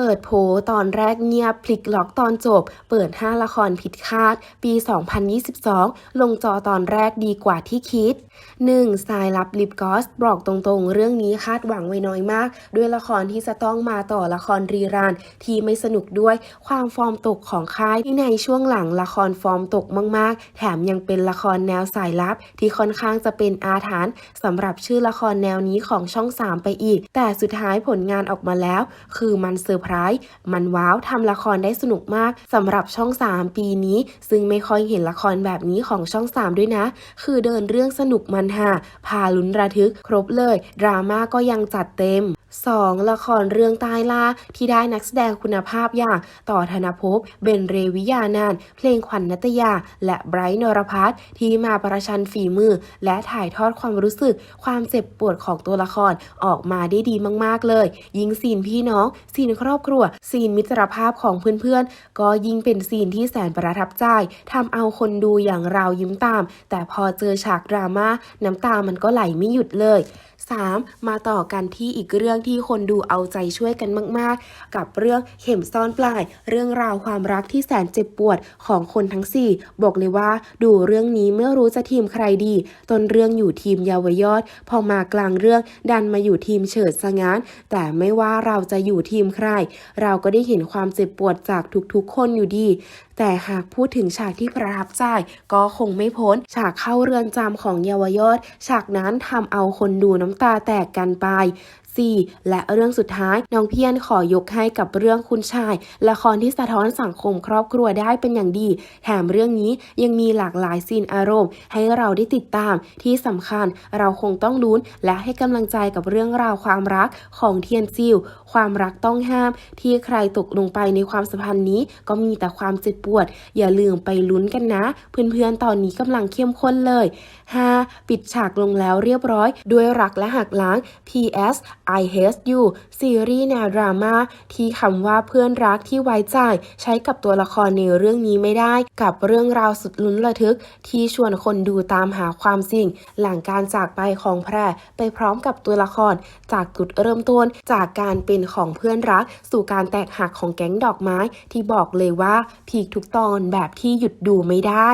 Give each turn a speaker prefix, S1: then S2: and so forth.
S1: เปิดโผตอนแรกเงียบพลิกล็อกตอนจบ เปิด 5 ละครผิดคาด ปี 2022 ลงจอตอนแรกดีกว่าที่คิด 1. สายลับลิปกอส บอกตรงๆ เรื่องนี้คาดหวังไว้น้อยมาก ด้วยละครที่จะต้องมาต่อละครรีรันที่ไม่สนุกด้วยความฟอร์มตกของค่ายที่ในช่วงหลังละครฟอร์มตกมากๆ แถมยังเป็นละครแนวสายลับ ที่ค่อนข้างจะเป็นอาถรรพ์สำหรับชื่อละครแนวนี้ของช่อง 3 ไปอีก แต่สุดท้ายผลงานออกมาแล้ว คือมันเซอร์ไพรส์มันว้าวทำละครได้สนุกมากสำหรับช่อง 3 ปีนี้ ซึ่งไม่ค่อยเห็นละครแบบนี้ของช่อง 3 ด้วยนะ คือเดินเรื่องสนุกมันหาพาลุ้นระทึก ครบเลย ดราม่าก็ยังจัดเต็ม 2. ละครเรื่องใต้ล่าที่ได้นักแสดงคุณภาพอย่าง ต่อธนภพ เบนเรวิยานานเพลงขวัญนัตยา และไบรท์นรพัฒน์ที่มาประชันฝีมือ และถ่ายทอดความรู้สึก ความเจ็บปวดของตัวละครออกมาได้ดีมากๆเลย ยิงซีนพี่น้องซีนครอบครัวซีนมิตรภาพของเพื่อนๆ ก็ยิ่งเป็นซีนที่แสนประทับใจทำเอาคนดูอย่างเรายิ้มตาม แต่พอเจอฉากดราม่าน้ำตามันก็ไหลไม่หยุดเลย 3. มาต่อกันที่อีกเรื่องที่คนดูเอาใจช่วยกันมาก ๆ กับเรื่องเข็มซ่อนปลาย เรื่องราวความรักที่แสนเจ็บปวดของคนทั้ง 4 บอกเลยว่าดูเรื่องนี้ไม่รู้จะทีมใครดี ต้นเรื่องอยู่ทีมเยาวยอด พอมากลางเรื่องดันมาอยู่ทีมเฉิดสงาน แต่ไม่ว่าเราจะอยู่ทีมใคร เราก็ได้เห็นความเจ็บปวดจากทุกๆ คนอยู่ดี แต่หากพูดถึงฉากที่ประทับใจก็คงไม่พ้น ฉากเข้าเรือนจำของเยาวยอด ฉากนั้นทำเอาคนดูน้ำตาแตกกันไป 4. และเรื่องสุดท้ายน้องเพียนขอยกให้กับเรื่องคุณชาย ละครที่สะท้อนสังคมครอบครัวได้เป็นอย่างดี แถมเรื่องนี้ยังมีหลากหลายซีนอารมณ์ ให้เราได้ติดตามที่สำคัญเราคงต้องลุ้น และให้กำลังใจกับเรื่องราวความรักของเทียนจิวความรักต้องห้าม ที่ใครตกลงไปในความสัมพันธ์นี้ ก็มีแต่ความเจ็บปวด อย่าลืมไปลุ้นกันนะ เพื่อนๆตอนนี้กำลังเข้มข้นเลย 5. ปิดฉากลงแล้วเรียบร้อย ด้วยรักและหักล้าง P.S. I hate you ซีรีส์แนวดราม่าที่คำว่าเพื่อนรักที่ไว้ใจ ใช้กับตัวละครในเรื่องนี้ไม่ได้ กับเรื่องราวสุดลุ้นระทึก ที่ชวนคนดูตามหาความจริง หลังการจากไปของแพรไปพร้อมกับตัวละคร จากจุดเริ่มต้นจากการเป็นของเพื่อนรัก สู่การแตกหักของแก๊งดอกไม้ ที่บอกเลยว่าพีคทุกตอนแบบที่หยุดดูไม่ได้